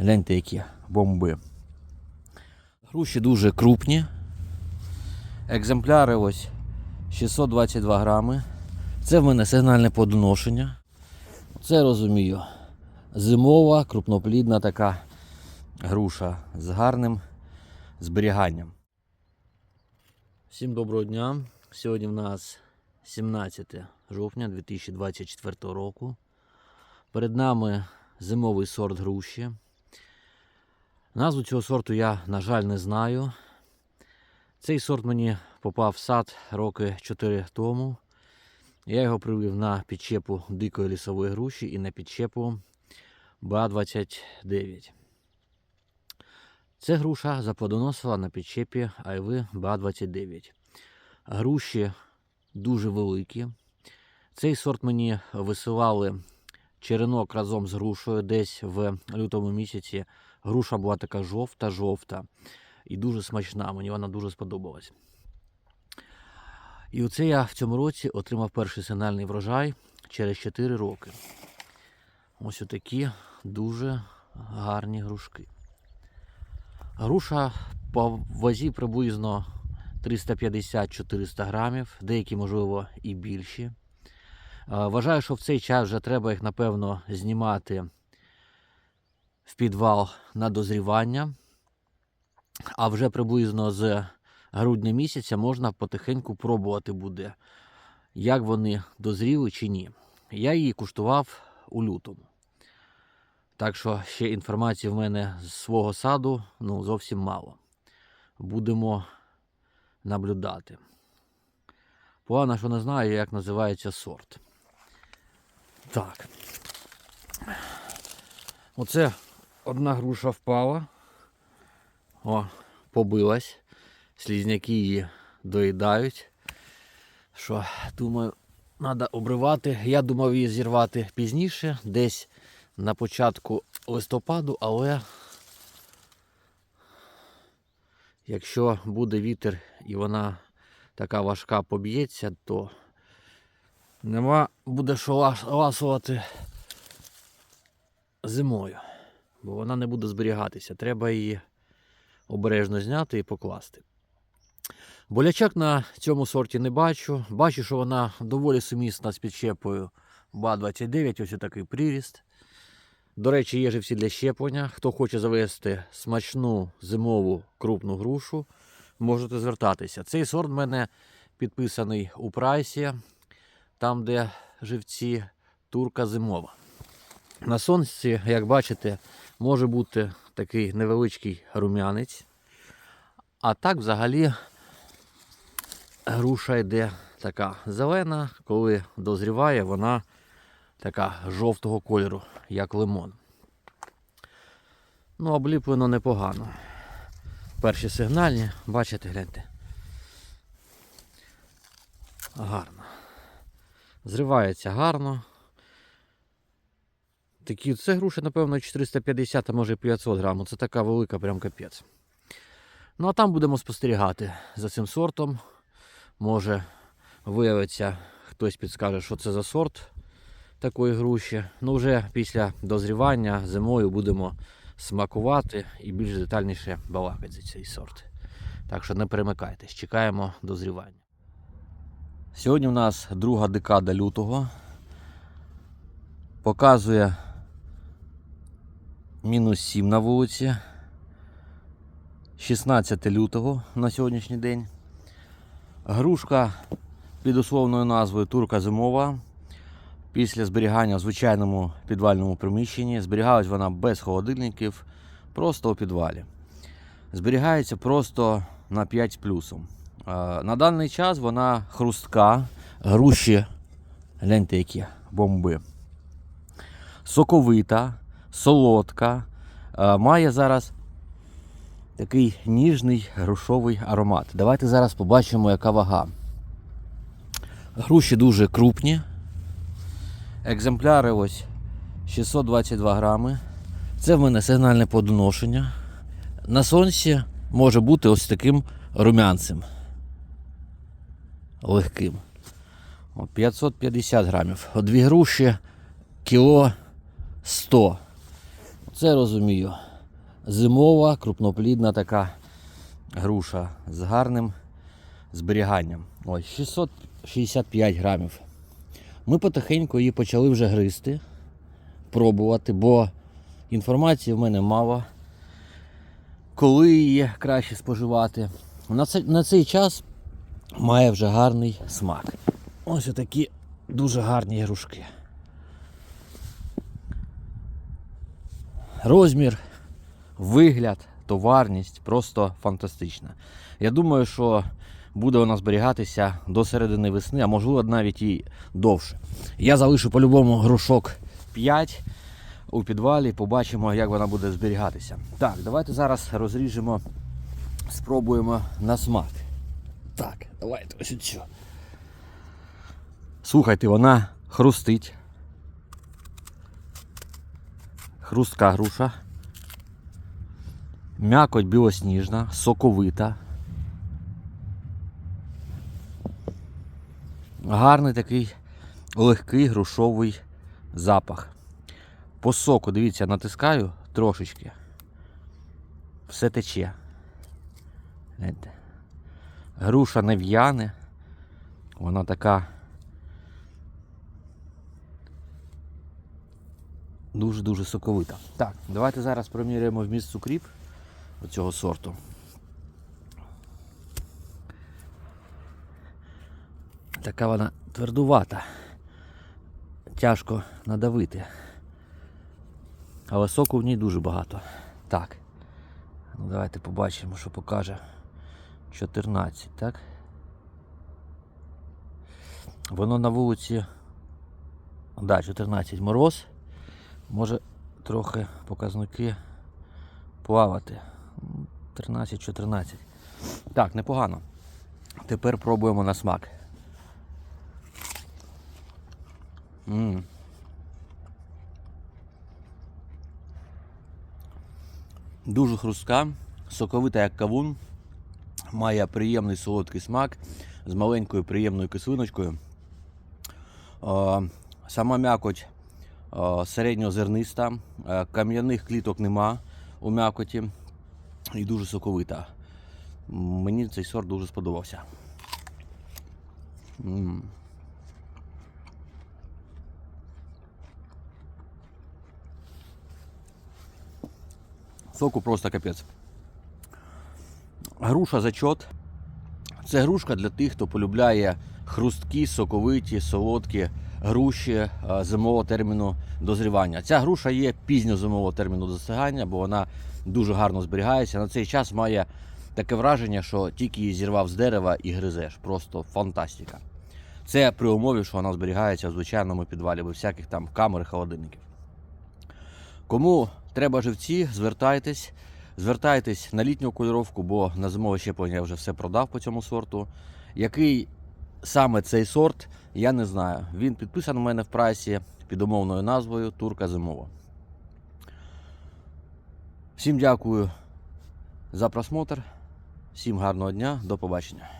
Гляньте, які бомби. Груші дуже крупні. Екземпляри ось 622 грами. Це в мене сигнальне подоношення. Це розумію. Зимова, крупноплідна така груша з гарним зберіганням. Всім доброго дня. Сьогодні в нас 17 жовтня 2024 року. Перед нами зимовий сорт груші. Назву цього сорту я, на жаль, не знаю. Цей сорт мені попав в сад роки 4 тому. Я його привів на підчепу дикої лісової груші і на підчепу БА-29. Це груша заплодоносила на підчепі Айви БА-29. Груші дуже великі. Цей сорт мені висилали черенок разом з грушою десь в лютому місяці. Груша була така жовта-жовта і дуже смачна. Мені вона дуже сподобалась. І оце я в цьому році отримав перший сигнальний врожай через 4 роки. Ось отакі дуже гарні грушки. Груша по вазі приблизно 350-400 грамів, деякі, можливо, і більші. Е, Вважаю, що в цей час вже треба їх, напевно, знімати в підвал на дозрівання. А вже приблизно з грудня місяця можна потихеньку пробувати буде, як вони дозріли чи ні. Я її куштував у лютому. Так що ще інформації в мене з свого саду ну, зовсім мало. Будемо наблюдати. Погано, що не знаю, як називається сорт. Так. Оце одна груша впала. О, побилась. Слізняки її доїдають. Що, думаю, треба обривати. Я думав її зірвати пізніше, десь на початку листопаду, але якщо буде вітер і вона така важка поб'ється, то нема буде що ласувати зимою, бо вона не буде зберігатися. Треба її обережно зняти і покласти. Болячок на цьому сорті не бачу. Бачу, що вона доволі сумісна з підщепою БА-29, ось такий приріст. До речі, є живці для щеплення. Хто хоче завести смачну зимову крупну грушу, можете звертатися. Цей сорт в мене підписаний у прайсі, там, де живці турка зимова. На сонці, як бачите, може бути такий невеличкий рум'янець. А так взагалі груша йде така зелена, коли дозріває, вона така жовтого кольору, як лимон. Ну, обліплено непогано. Перші сигнальні, бачите, гляньте. Гарно. Зривається гарно. Такі, це груша, напевно, 450, а може 500 грамів. Це така велика, прям капець. Ну, а там будемо спостерігати за цим сортом. Може виявиться, хтось підскаже, що це за сорт такої груші. Ну, вже після дозрівання зимою будемо смакувати і більш детальніше балакати за цей сорт. Так що не перемикайтесь, чекаємо дозрівання. Сьогодні у нас друга декада лютого. Показує мінус 7 на вулиці. 16 лютого на сьогоднішній день. Грушка під условною назвою Турка зимова. Після зберігання в звичайному підвальному приміщенні. Зберігалась вона без холодильників, просто у підвалі. Зберігається просто на 5 з плюсом. На даний час вона хрустка, груші, гляньте які бомби. Соковита, солодка. Е, Має зараз такий ніжний грушовий аромат. Давайте зараз побачимо, яка вага. Груші дуже крупні. Екземпляри ось 622 грами. Це в мене сигнальне подоношення. На сонці може бути ось таким румянцем. Легким. 550 грамів. Дві груші кіло 100. Це розумію. зимова, крупноплідна така груша з гарним зберіганням. Ось 665 грамів. Ми потихеньку її почали вже гризти, пробувати, бо інформації в мене мало. Коли її краще споживати. На цей, на цей час має вже гарний смак. Ось такі дуже гарні грушки. Розмір, вигляд, товарність просто фантастична. Я думаю, що буде вона зберігатися до середини весни, а можливо навіть і довше. Я залишу по-любому грушок 5 у підвалі, побачимо, як вона буде зберігатися. Так, давайте зараз розріжемо, спробуємо на смак. Так, давайте ось цю. Слухайте, вона хрустить. Хрустка груша. М'якоть білосніжна, соковита. Гарний такий легкий грушовий запах. По соку, дивіться, натискаю трошечки. Все тече. Груша не в'яне. Вона така. Дуже-дуже соковита. Так, давайте зараз проміряємо вміст цукрів цього сорту. Така вона твердувата. Тяжко надавити. Але соку в ній дуже багато. Так. Ну, давайте побачимо, що покаже 14, так? Воно на вулиці. Да, 14 мороз. Може трохи показники плавати. 13-14. Так, непогано. Тепер пробуємо на смак. м Дуже хрустка, соковита як кавун, має приємний солодкий смак з маленькою приємною кислиночкою. Сама м'якоть середньозерниста, е, кам'яних кліток нема у м'якоті і дуже соковита. Мені цей сорт дуже сподобався. Соку просто капець. Груша зачот. Це грушка для тих, хто полюбляє хрусткі, соковиті, солодкі груші е, зимового терміну дозрівання. Ця груша є пізньозимового терміну досягання, бо вона дуже гарно зберігається. На цей час має таке враження, що тільки її зірвав з дерева і гризеш. Просто фантастика. Це при умові, що вона зберігається в звичайному підвалі, без всяких там камер, холодильників. Кому треба живці, звертайтесь. Звертайтесь на літню кольоровку, бо на зимове щеплення я вже все продав по цьому сорту. Який саме цей сорт, я не знаю. Він підписаний у мене в прайсі під умовною назвою Турка Зимова. Всім дякую за просмотр. Всім гарного дня, до побачення.